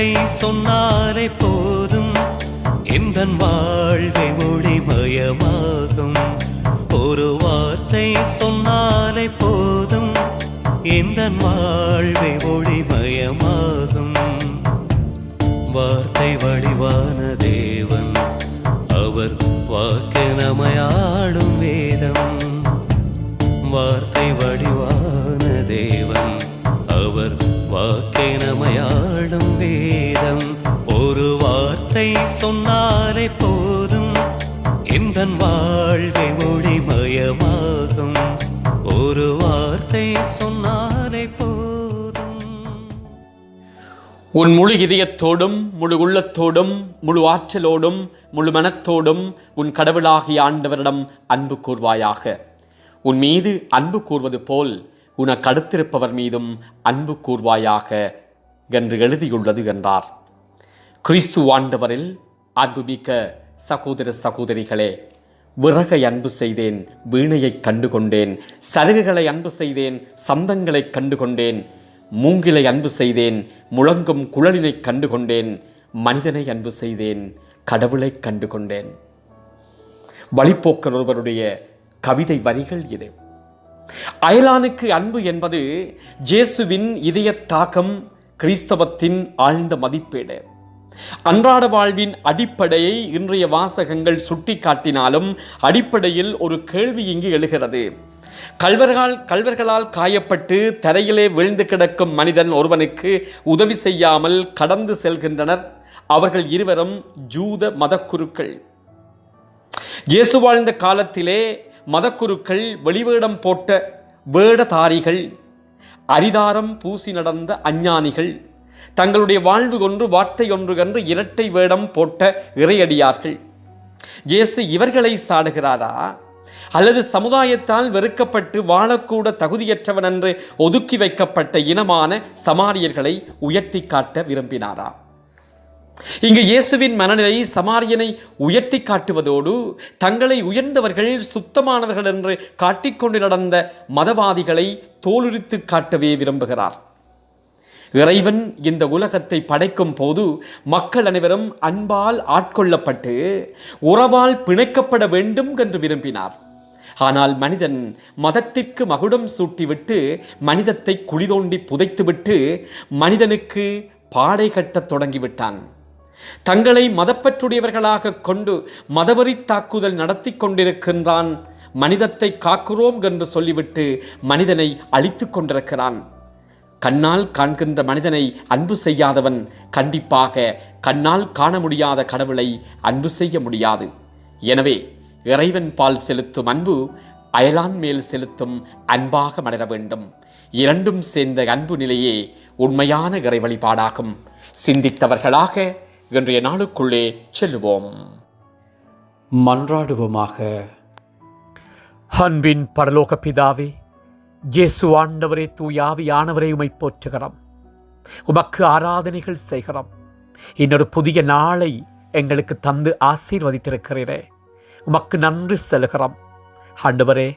வார்த்தை சொன்னாலே போதும். எந்த வாழ்வை ஒளிமயமாகும். ஒரு வார்த்தை சொன்னாலே போதும். எந்த வாழ்வை ஒளிமயமாகும். வார்த்தை வடிவானதே தன் வாழ்வை ஒளிமயமாகும். ஒரு வார்த்தை சொன்னாலே போதும். உன் முழு இதயத்தோடும் முழு உள்ளத்தோடும் முழு ஆற்றலோடும் முழு மனத்தோடும் உன் கடவுளாகிய ஆண்டவரிடம் அன்பு கூர்வாயாக. உன் மீது அன்பு கூர்வது போல் உனக்கு அடுத்திருப்பவர் மீதும் அன்பு கூர்வாயாக என்று எழுதியுள்ளது என்றார். கிறிஸ்து ஆண்டவரில் அன்புமிக்க சகோதர சகோதரிகளே விறகை அன்பு செய்தேன் வீணையைக் கண்டு கொண்டேன் சருகுகளை அன்பு செய்தேன் சந்தங்களைக் கண்டு கொண்டேன் மூங்கிலை அன்பு செய்தேன் முழங்கும் குழலினைக் கண்டு கொண்டேன் மனிதனை அன்பு செய்தேன் கடவுளைக் கண்டு கொண்டேன் வழிப்போக்கர் ஒருவருடைய கவிதை வரிகள் இது. அயலானுக்கு அன்பு என்பது ஜேசுவின் இதய தாக்கம் கிறிஸ்தவத்தின் ஆழ்ந்த மதிப்பீடு. அன்றாட வாழ்வின் அடிப்படையை இன்றைய வாசகங்கள் சுட்டிக்காட்டினாலும் அடிப்படையில் ஒரு கேள்வி இங்கு எழுகிறது. கல்வர்களால் கல்வர்களால் காயப்பட்டு தரையிலே விழுந்து கிடக்கும் மனிதன் ஒருவனுக்கு உதவி செய்யாமல் கடந்து செல்கின்றனர். அவர்கள் இருவரும் ஜூத மதக்குருக்கள். இயேசு வாழ்ந்த காலத்திலே மதக்குருக்கள் வெளிவேடம் போட்ட வேடதாரிகள் அரிதாரம் பூசி நடந்த அஞ்ஞானிகள் தங்களுடைய வாழ்வு ஒன்று வார்த்தை ஒன்று கன்று இரட்டை வேடம் போட்ட இறையடியார்கள். இயேசு இவர்களை சாடுகிறாரா? அல்லது சமுதாயத்தால் வெறுக்கப்பட்டு வாழக்கூட தகுதியற்றவன் என்று ஒதுக்கி வைக்கப்பட்ட இனமான சமாரியர்களை உயர்த்தி காட்ட விரும்பினாரா? இங்கு இயேசுவின் மனநிலை சமாரியனை உயர்த்தி காட்டுவதோடு தங்களை உயர்ந்தவர்கள் சுத்தமானவர்கள் என்று காட்டிக்கொண்டு நடந்த மதவாதிகளை தோலுரித்து காட்டவே விரும்புகிறார். இறைவன் இந்த உலகத்தை படைக்கும் போது மக்கள் அனைவரும் அன்பால் ஆட்கொள்ளப்பட்டு உறவால் பிணைக்கப்பட வேண்டும் என்று விரும்பினார். ஆனால் மனிதன் மதத்திற்கு மகுடம் சூட்டிவிட்டு மனிதத்தை குளிதோண்டி புதைத்துவிட்டு மனிதனுக்கு பாடை கட்டத் தொடங்கிவிட்டான். தங்களை மதப்பற்றுடையவர்களாக கொண்டு மதவரி தாக்குதல் நடத்தி கொண்டிருக்கின்றான். மனிதத்தை காக்கிறோம் என்று சொல்லிவிட்டு மனிதனை அழித்துக் கொண்டிருக்கிறான். கண்ணால் காண்கின்ற மனிதனை அன்பு செய்யாதவன் கண்டிப்பாக கண்ணால் காண முடியாத கடவுளை அன்பு செய்ய முடியாது. எனவே இறைவன் பால் செலுத்தும் அன்பு அயலான் மேல் செலுத்தும் அன்பாக மலர வேண்டும். இரண்டும் சேர்ந்த அன்பு நிலையே உண்மையான இறை வழிபாடாகும். சிந்தித்தவர்களாக இன்றைய நாளுக்குள்ளே செல்லுவோம். மன்றாடுவோமாக. அன்பின் பரலோக பிதாவே இயேசு ஆண்டவரே தூயாவியானவரே உமை போற்றுகிறோம் உமக்கு ஆராதனைகள் செய்கிறோம் இன்னொரு புதிய நாளை எங்களுக்கு தந்து ஆசீர்வதித்திருக்கிறீரே உமக்கு நன்றி செலுகிறோம் ஆண்டவரே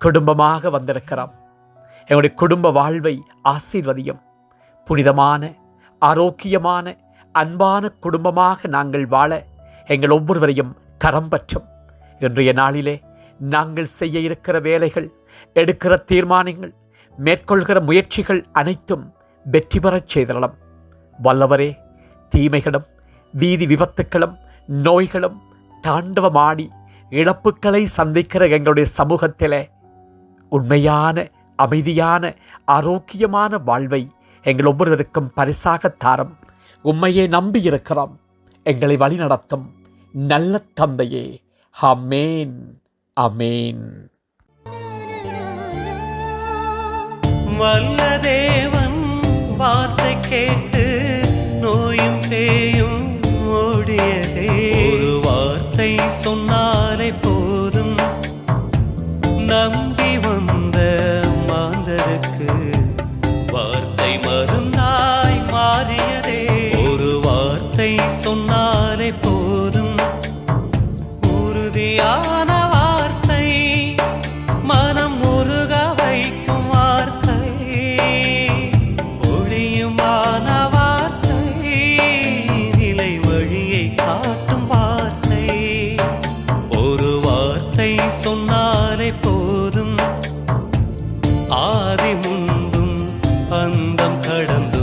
குடும்பமாக வந்திருக்கிறோம் எங்களுடைய குடும்ப வாழ்வை ஆசீர்வதியும் புனிதமான ஆரோக்கியமான அன்பான குடும்பமாக நாங்கள் வாழ எங்கள் ஒவ்வொருவரையும் கரம் பற்றும் இன்றைய நாளிலே நாங்கள் செய்ய இருக்கிற வேலைகள் எடுக்கிற தீர்மானங்கள் மேற்கொள்கிற முயற்சிகள் அனைத்தும் வெற்றி பெறச் செய்தரலாம் வல்லவரே தீமைகளும் வீதி விபத்துக்களும் நோய்களும் தாண்டவமாடி இழப்புக்களை சந்திக்கிற எங்களுடைய சமூகத்திலே உண்மையான அமைதியான ஆரோக்கியமான வாழ்வை எங்கள் ஒவ்வொருவருக்கும் பரிசாக தாரம். உண்மையை நம்பியிருக்கிறோம் எங்களை வழிநடத்தும் நல்ல தந்தையே. அமேன் அமேன் வல்ல தேவன் வார்த்தை கேட்டு நோயும் பேயும் ஓடியதே. ஒரு வார்த்தை சொன்னாலே போதும். நம்பி வந்த மாந்தருக்கு வார்த்தை மருந்தா அந்தம் கடந்தும்